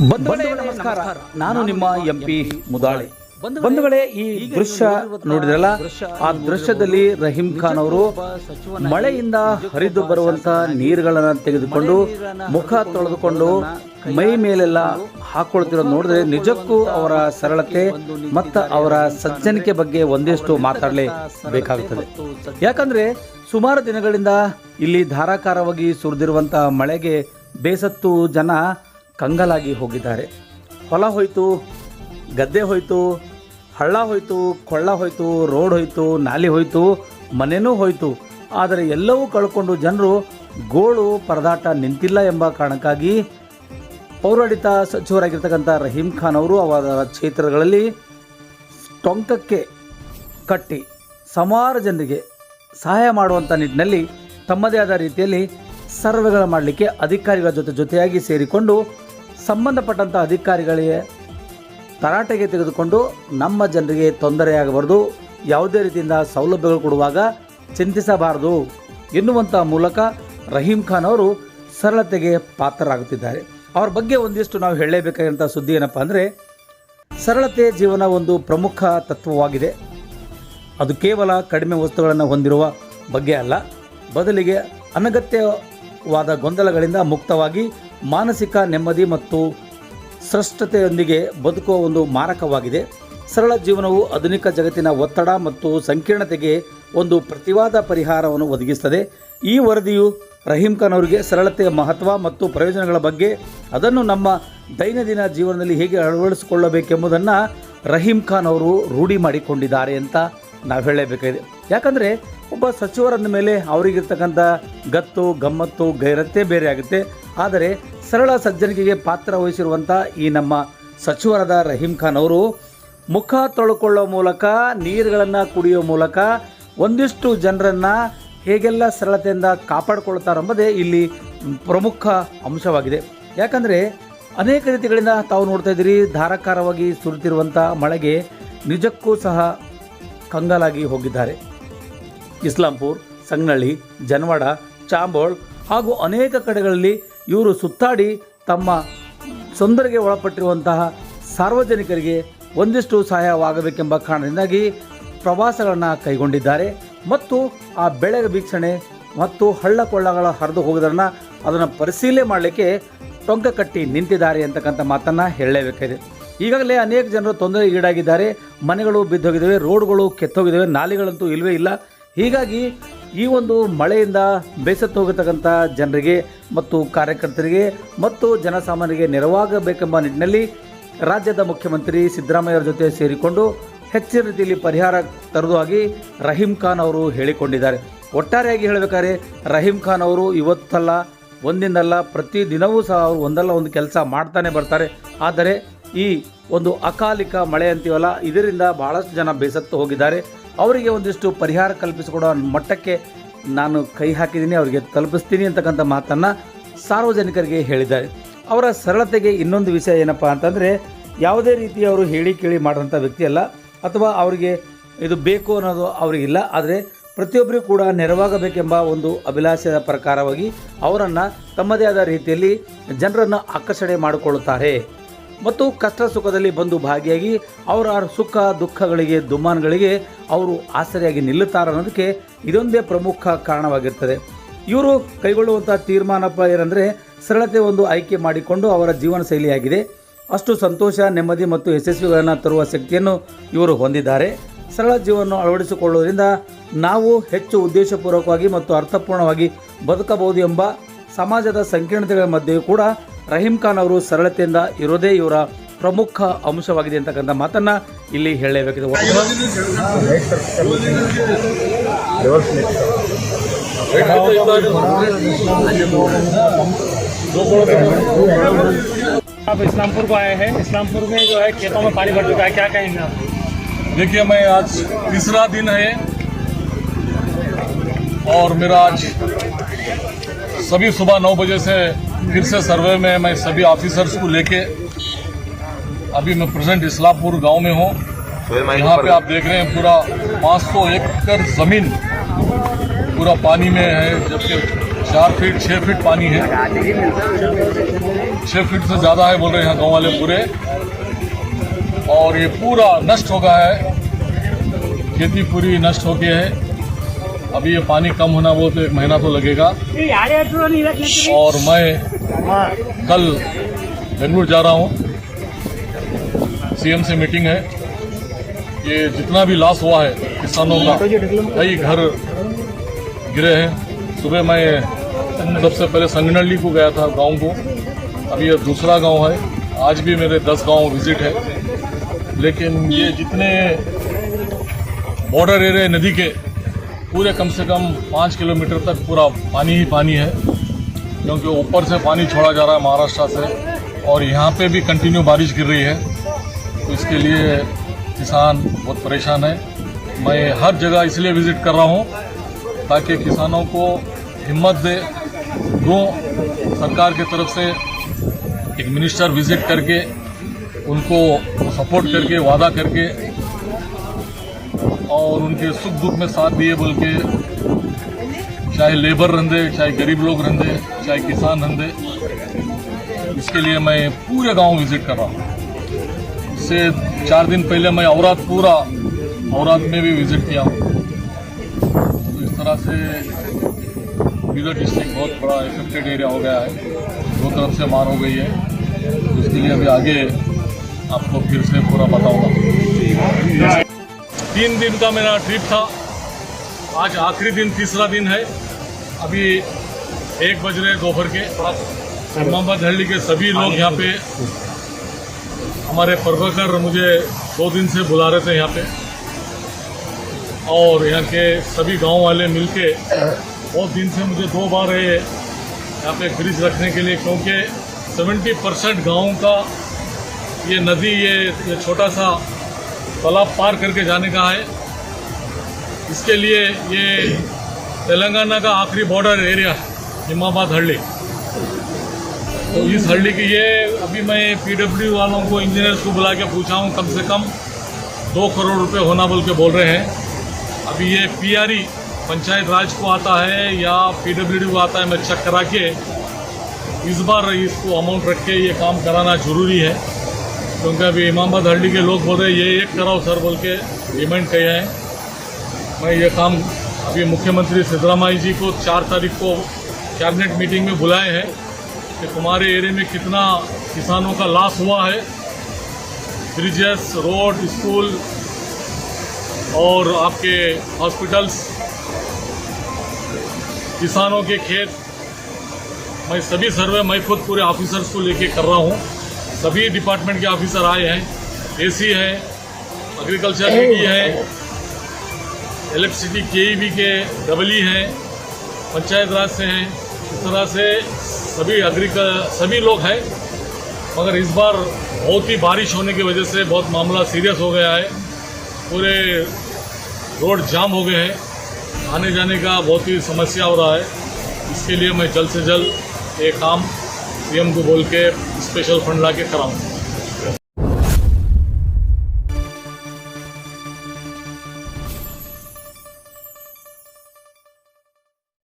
ಬಂಧುಗಳೇ ನಮಸ್ಕಾರ. ನಾನು ನಿಮ್ಮ ಎಂ ಪಿ ಮುದಾಳೆ. ಬಂಧುಗಳೇ ಈ ದೃಶ್ಯ ನೋಡಿದ್ರಲ್ಲ ಆ ದೃಶ್ಯದಲ್ಲಿ ರಹೀಂ ಖಾನ್ ಅವರು ಮಳೆಯಿಂದ ಹರಿದು ಬರುವಂತ ನೀರುಗಳನ್ನ ತೆಗೆದುಕೊಂಡು ಮುಖ ತೊಳೆದುಕೊಂಡು ಮೈ ಮೇಲೆಲ್ಲ ಹಾಕೊಳ್ತಿರೋದು ನೋಡಿದ್ರೆ ನಿಜಕ್ಕೂ ಅವರ ಸರಳತೆ ಮತ್ತು ಅವರ ಸಜ್ಜನಿಕೆ ಬಗ್ಗೆ ಒಂದಿಷ್ಟು ಮಾತಾಡಲೇಬೇಕಾಗುತ್ತದೆ ಯಾಕಂದ್ರೆ ಸುಮಾರು ದಿನಗಳಿಂದ ಇಲ್ಲಿ ಧಾರಾಕಾರವಾಗಿ ಸುರಿದಿರುವಂತಹ ಮಳೆಗೆ ಬೇಸತ್ತು ಜನ ಕಂಗಲಾಗಿ ಹೋಗಿದ್ದಾರೆ. ಹೊಲ ಹೋಯಿತು, ಗದ್ದೆ ಹೋಯಿತು, ಹಳ್ಳ ಹೋಯಿತು, ಕೊಳ್ಳ ಹೋಯಿತು, ರೋಡ್ ಹೋಯಿತು, ನಾಲಿ ಹೋಯಿತು ಮನೆಯೂ ಹೋಯಿತು. ಆದರೆ ಎಲ್ಲವೂ ಕಳ್ಕೊಂಡು ಜನರು ಗೋಳು ಪರದಾಟ ನಿಂತಿಲ್ಲ ಎಂಬ ಕಾರಣಕ್ಕಾಗಿ ಪೌರಾಡಳಿತ ಸಚಿವರಾಗಿರ್ತಕ್ಕಂಥ ರಹೀಂ ಖಾನ್ ಅವರು ಅವರ ಕ್ಷೇತ್ರಗಳಲ್ಲಿ ಟೊಂಕಕ್ಕೆ ಕಟ್ಟಿ ಸುಮಾರು ಜನರಿಗೆ ಸಹಾಯ ಮಾಡುವಂಥ ನಿಟ್ಟಿನಲ್ಲಿ ತಮ್ಮದೇ ಆದ ರೀತಿಯಲ್ಲಿ ಸರ್ವೆಗಳ ಮಾಡಲಿಕ್ಕೆ ಅಧಿಕಾರಿಗಳ ಜೊತೆ ಜೊತೆಯಾಗಿ ಸೇರಿಕೊಂಡು ಸಂಬಂಧಪಟ್ಟಂಥ ಅಧಿಕಾರಿಗಳಿಗೆ ತರಾಟೆಗೆ ತೆಗೆದುಕೊಂಡು ನಮ್ಮ ಜನರಿಗೆ ತೊಂದರೆಯಾಗಬಾರ್ದು. ಯಾವುದೇ ರೀತಿಯಿಂದ ಸೌಲಭ್ಯಗಳು ಕೊಡುವಾಗ ಚಿಂತಿಸಬಾರದು ಎನ್ನುವಂಥ ಮೂಲಕ ರಹೀಂ ಖಾನ್ ಅವರು ಸರಳತೆಗೆ ಪಾತ್ರರಾಗುತ್ತಿದ್ದಾರೆ. ಅವ್ರ ಬಗ್ಗೆ ಒಂದಿಷ್ಟು ನಾವು ಹೇಳಲೇಬೇಕಾದಂಥ ಸುದ್ದಿ ಏನಪ್ಪ ಅಂದರೆ, ಸರಳತೆ ಜೀವನ ಒಂದು ಪ್ರಮುಖ ತತ್ವವಾಗಿದೆ. ಅದು ಕೇವಲ ಕಡಿಮೆ ವಸ್ತುಗಳನ್ನು ಹೊಂದಿರುವ ಬಗ್ಗೆ ಅಲ್ಲ, ಬದಲಿಗೆ ಅನಗತ್ಯವಾದ ಗೊಂದಲಗಳಿಂದ ಮುಕ್ತವಾಗಿ, ಮಾನಸಿಕ ನೆಮ್ಮದಿ ಮತ್ತು ಸ್ರಷ್ಟತೆಯೊಂದಿಗೆ ಬದುಕುವ ಒಂದು ಮಾರಕವಾಗಿದೆ. ಸರಳ ಜೀವನವು ಆಧುನಿಕ ಜಗತ್ತಿನ ಒತ್ತಡ ಮತ್ತು ಸಂಕೀರ್ಣತೆಗೆ ಒಂದು ಪ್ರತಿವಾದ ಪರಿಹಾರವನ್ನು ಒದಗಿಸುತ್ತದೆ. ಈ ವರದಿಯು ರಹೀಂ ಖಾನ್ ಅವರಿಗೆ ಸರಳತೆಯ ಮಹತ್ವ ಮತ್ತು ಪ್ರಯೋಜನಗಳ ಬಗ್ಗೆ, ಅದನ್ನು ನಮ್ಮ ದೈನಂದಿನ ಜೀವನದಲ್ಲಿ ಹೇಗೆ ಅಳವಡಿಸಿಕೊಳ್ಳಬೇಕೆಂಬುದನ್ನು ರಹೀಂ ಖಾನ್ ಅವರು ರೂಢಿ ಮಾಡಿಕೊಂಡಿದ್ದಾರೆ ಅಂತ ನಾವು ಹೇಳಬೇಕಾಗಿದೆ. ಯಾಕಂದರೆ ಒಬ್ಬ ಸಚಿವರಂದ ಮೇಲೆ ಅವರಿಗಿರ್ತಕ್ಕಂಥ ಗತ್ತು, ಗಮ್ಮತ್ತು ಗೈರತೆ ಬೇರೆ ಆಗುತ್ತೆ. ಆದರೆ ಸರಳ ಸಜ್ಜನಿಕೆಗೆ ಪಾತ್ರ ವಹಿಸಿರುವಂಥ ಈ ನಮ್ಮ ಸಚಿವರಾದ ರಹೀಂ ಖಾನ್ ಅವರು ಮುಖ ತೊಳ್ಕೊಳ್ಳೋ ಮೂಲಕ, ನೀರುಗಳನ್ನು ಕುಡಿಯೋ ಮೂಲಕ ಒಂದಿಷ್ಟು ಜನರನ್ನು ಹೇಗೆಲ್ಲ ಸರಳತೆಯಿಂದ ಕಾಪಾಡಿಕೊಳ್ತಾರೆಂಬುದೇ ಇಲ್ಲಿ ಪ್ರಮುಖ ಅಂಶವಾಗಿದೆ. ಯಾಕಂದರೆ ಅನೇಕ ರೀತಿಗಳಿಂದ ತಾವು ನೋಡ್ತಾ ಇದ್ದೀರಿ, ಧಾರಾಕಾರವಾಗಿ ಸುರಿತಿರುವಂಥ ಮಳೆಗೆ ನಿಜಕ್ಕೂ ಸಹ ಕಂಗಾಲಾಗಿ ಹೋಗಿದ್ದಾರೆ. ಇಸ್ಲಾಂಪುರ್, ಸಂಗನಳ್ಳಿ, ಜನವಾಡ, ಚಾಂಬೋಳ್ ಹಾಗೂ ಅನೇಕ ಕಡೆಗಳಲ್ಲಿ ಇವರು ಸುತ್ತಾಡಿ ತಮ್ಮ ತೊಂದರೆಗೆ ಒಳಪಟ್ಟಿರುವಂತಹ ಸಾರ್ವಜನಿಕರಿಗೆ ಒಂದಿಷ್ಟು ಸಹಾಯವಾಗಬೇಕೆಂಬ ಕಾರಣದಿಂದಾಗಿ ಪ್ರವಾಸಗಳನ್ನು ಕೈಗೊಂಡಿದ್ದಾರೆ. ಮತ್ತು ಆ ಬೆಳೆ ವೀಕ್ಷಣೆ ಮತ್ತು ಹಳ್ಳ ಕೊಳ್ಳಗಳ ಹರಿದು ಹೋಗೋದನ್ನು ಅದನ್ನು ಪರಿಶೀಲನೆ ಮಾಡಲಿಕ್ಕೆ ಟೊಂಕ ಕಟ್ಟಿ ನಿಂತಿದ್ದಾರೆ ಅಂತಕ್ಕಂಥ ಮಾತನ್ನು ಹೇಳಲೇಬೇಕಾಗಿದೆ. ಈಗಾಗಲೇ ಅನೇಕ ಜನರು ತೊಂದರೆ ಈಡಾಗಿದ್ದಾರೆ ಮನೆಗಳು ಬಿದ್ದೋಗಿದ್ದಾವೆ, ರೋಡ್ಗಳು ಕೆತ್ತೋಗಿದ್ದಾವೆ, ನಾಲಿಗಳಂತೂ ಇಲ್ಲವೇ ಇಲ್ಲ. ಹೀಗಾಗಿ ಈ ಒಂದು ಮಳೆಯಿಂದ ಬೇಸತ್ತು ಹೋಗತಕ್ಕಂಥ ಜನರಿಗೆ ಮತ್ತು ಕಾರ್ಯಕರ್ತರಿಗೆ ಮತ್ತು ಜನಸಾಮಾನ್ಯರಿಗೆ ನೆರವಾಗಬೇಕೆಂಬ ನಿಟ್ಟಿನಲ್ಲಿ ರಾಜ್ಯದ ಮುಖ್ಯಮಂತ್ರಿ ಸಿದ್ದರಾಮಯ್ಯವರ ಜೊತೆ ಸೇರಿಕೊಂಡು ಹೆಚ್ಚಿನ ರೀತಿಯಲ್ಲಿ ಪರಿಹಾರ ತರುವುದಾಗಿ ರಹೀಂ ಖಾನ್ ಅವರು ಹೇಳಿಕೊಂಡಿದ್ದಾರೆ. ಒಟ್ಟಾರೆಯಾಗಿ ಹೇಳಬೇಕಾದ್ರೆ ರಹೀಂ ಖಾನ್ ಅವರು ಇವತ್ತಲ್ಲ, ಒಂದಿನಲ್ಲ, ಪ್ರತಿ ದಿನವೂ ಸಹ ಅವರು ಒಂದಲ್ಲ ಒಂದು ಕೆಲಸ ಮಾಡ್ತಾನೆ ಬರ್ತಾರೆ. ಆದರೆ ಈ ಒಂದು ಅಕಾಲಿಕ ಮಳೆ ಅಂತೀವಲ್ಲ, ಇದರಿಂದ ಬಹಳಷ್ಟು ಜನ ಬೇಸತ್ತು ಹೋಗಿದ್ದಾರೆ. ಅವರಿಗೆ ಒಂದಿಷ್ಟು ಪರಿಹಾರ ಕಲ್ಪಿಸಿಕೊಡೋ ಮಟ್ಟಕ್ಕೆ ನಾನು ಕೈ ಹಾಕಿದ್ದೀನಿ, ಅವರಿಗೆ ತಲುಪಿಸ್ತೀನಿ ಅಂತಕ್ಕಂಥ ಮಾತನ್ನು ಸಾರ್ವಜನಿಕರಿಗೆ ಹೇಳಿದ್ದಾರೆ ಅವರ ಸರಳತೆಗೆ ಇನ್ನೊಂದು ವಿಷಯ ಏನಪ್ಪ ಅಂತಂದರೆ, ಯಾವುದೇ ರೀತಿ ಅವರು ಹೇಳಿ ಕೇಳಿ ವ್ಯಕ್ತಿ ಅಲ್ಲ, ಅಥವಾ ಅವರಿಗೆ ಇದು ಬೇಕು ಅನ್ನೋದು ಅವರಿಗಿಲ್ಲ ಆದರೆ ಪ್ರತಿಯೊಬ್ಬರಿಗೂ ಕೂಡ ನೆರವಾಗಬೇಕೆಂಬ ಒಂದು ಅಭಿಲಾಷೆಯ ಪ್ರಕಾರವಾಗಿ ಅವರನ್ನು ತಮ್ಮದೇ ಆದ ರೀತಿಯಲ್ಲಿ ಜನರನ್ನು ಆಕರ್ಷಣೆ ಮಾಡಿಕೊಳ್ಳುತ್ತಾರೆ. ಮತ್ತು ಕಷ್ಟ ಸುಖದಲ್ಲಿ ಬಂದು ಭಾಗಿಯಾಗಿ ಅವರ ಸುಖ ದುಃಖಗಳಿಗೆ ದುಮ್ಮಾನಗಳಿಗೆ ಅವರು ಆಸರೆಯಾಗಿ ನಿಲ್ಲುತ್ತಾರೆ ಅನ್ನೋದಕ್ಕೆ ಇದೊಂದೇ ಪ್ರಮುಖ ಕಾರಣವಾಗಿರ್ತದೆ. ಇವರು ಕೈಗೊಳ್ಳುವಂಥ ತೀರ್ಮಾನಪ್ಪ ಏನಂದರೆ ಸರಳತೆ ಒಂದು ಆಯ್ಕೆ ಮಾಡಿಕೊಂಡು ಅವರ ಜೀವನ ಶೈಲಿಯಾಗಿದೆ. ಅಷ್ಟು ಸಂತೋಷ, ನೆಮ್ಮದಿ ಮತ್ತು ಯಶಸ್ವಿಗಳನ್ನು ತರುವ ಶಕ್ತಿಯನ್ನು ಇವರು ಹೊಂದಿದ್ದಾರೆ. ಸರಳ ಜೀವನವನ್ನು ಅಳವಡಿಸಿಕೊಳ್ಳುವುದರಿಂದ ನಾವು ಹೆಚ್ಚು ಉದ್ದೇಶಪೂರ್ವಕವಾಗಿ ಮತ್ತು ಅರ್ಥಪೂರ್ಣವಾಗಿ ಬದುಕಬಹುದು ಎಂಬ ಸಮಾಜದ ಸಂಕೀರ್ಣತೆಗಳ ಮಧ್ಯೆಯೂ ಕೂಡ ರಹೀಂ ಖಾನ್ ಅವರು ಸರಳತೆಯಿಂದ ಇರೋದೇ ಇವರ ಪ್ರಮುಖ ಅಂಶವಾಗಿದೆ ಅಂತಕ್ಕಂಥ ಮಾತನ್ನ ಇಲ್ಲಿ ಹೇಳಲೇಬೇಕಿದೆ आप इस्लामपुर को आए हैं इस्लामपुर में जो है खेतों में पानी भर चुका है क्या कहेंगे आप देखिए मैं आज तीसरा दिन है और मेरा आज सभी सुबह नौ बजे से फिर से सर्वे में मैं सभी ऑफिसर्स को लेके अभी मैं प्रेजेंट इस्लामपुर गाँव में हूँ। यहाँ पे आप देख रहे हैं पूरा 500 एकड़ ज़मीन पूरा पानी में है जबकि चार फीट छः फीट पानी है। छः फीट से ज़्यादा है बोल रहे हैं यहाँ गाँव वाले पूरे। और ये पूरा नष्ट हो गया है। खेती पूरी नष्ट हो गई है। अभी ये पानी कम होना वो तो एक महीना तो लगेगा। और मैं कल बेंगलुरु जा रहा हूँ। सीएम से मीटिंग है। ये जितना भी लॉस हुआ है किसानों का, कई घर गिरे हैं। सुबह मैं सबसे पहले संगनल्ली को गया था, गाँव को। अभी ये दूसरा गाँव है। आज भी मेरे दस गाँव विज़िट है। लेकिन ये जितने बॉर्डर एरिया नदी के पूरे कम से कम पाँच किलोमीटर तक पूरा पानी ही पानी है, क्योंकि ऊपर से पानी छोड़ा जा रहा है महाराष्ट्र से, और यहाँ पे भी कंटिन्यू बारिश गिर रही है। तो इसके लिए किसान बहुत परेशान है। मैं हर जगह इसलिए विज़िट कर रहा हूँ ताकि किसानों को हिम्मत दे, दूँ सरकार की तरफ़ से एक मिनिस्टर विज़िट करके, उनको सपोर्ट करके, वादा करके और उनके सुख दुख में साथ दिए बोल के चाहे लेबर रंधे, चाहे गरीब लोग रंधे, चाहे किसान रंधे, इसके लिए मैं पूरे गाँव विज़िट कर रहा हूँ। इससे चार दिन पहले मैं औरात पूरा औरात में भी विज़िट किया हूँ। तो इस तरह से बीदर डिस्ट्रिक्ट बहुत बड़ा इफेक्टेड एरिया हो गया है। दो तरफ़ से मार हो गई है। इसके लिए अभी आगे आपको फिर से पूरा बताऊँगा। तीन दिन का मेरा ट्रिप था। आज आखिरी दिन, तीसरा दिन है। अभी एक बज रहे दोपहर के। मोहम्मद हल्ली के सभी लोग यहाँ पे हमारे प्रभाकर मुझे दो दिन से बुला रहे थे यहाँ पे। और यहाँ के सभी गाँव वाले मिलके बहुत दिन से मुझे दो बार ये यहाँ पे ब्रिज रखने के लिए, क्योंकि 70 परसेंट गाँव का ये नदी, ये ये छोटा सा तालाब पार करके जाने का है। इसके लिए ये तेलंगाना का आखिरी बॉर्डर एरिया हिमाबाद हल्ली तो इस हल्ली की ये, अभी मैं पीडब्ल्यू वालों को इंजीनियर्स को बुला के पूछा हूँ, कम से कम दो करोड़ रुपए होना बोल के बोल रहे हैं। अभी ये पीआरई पंचायत राज को आता है या पीडब्ल्यूडी को आता है, मैं चेक करा के इस बार इसको अमाउंट रख के ये काम कराना ज़रूरी है। क्योंकि अभी इमामबाद हल्डी के लोग बोल रहे ये एक कराओ सर, बोल के डिमांड किया है। मैं ये काम अभी मुख्यमंत्री सिद्धरामैया जी को चार तारीख को कैबिनेट मीटिंग में बुलाए हैं कि तुम्हारे एरिया में कितना किसानों का लॉस हुआ है। ब्रिजेस रोड स्कूल और आपके हॉस्पिटल्स किसानों के खेत। मैं सभी सर्वे, मैं खुद पूरे ऑफिसर्स को लेके कर रहा हूँ। सभी डिपार्टमेंट के ऑफिसर आए हैं एसी है एग्रीकल्चर डी है इलेक्ट्रिसिटी के ई बी के डबली हैं पंचायत राज से हैं इस तरह से सभी एग्रीकल सभी लोग हैं। मगर इस बार बहुत ही बारिश होने की वजह से बहुत मामला सीरियस हो गया है। पूरे रोड जाम हो गए हैं। आने जाने का बहुत ही समस्या हो रहा है। इसके लिए मैं जल्द से जल्द ये काम सीएम को बोल के स्पेशल फंड ला के कराऊँ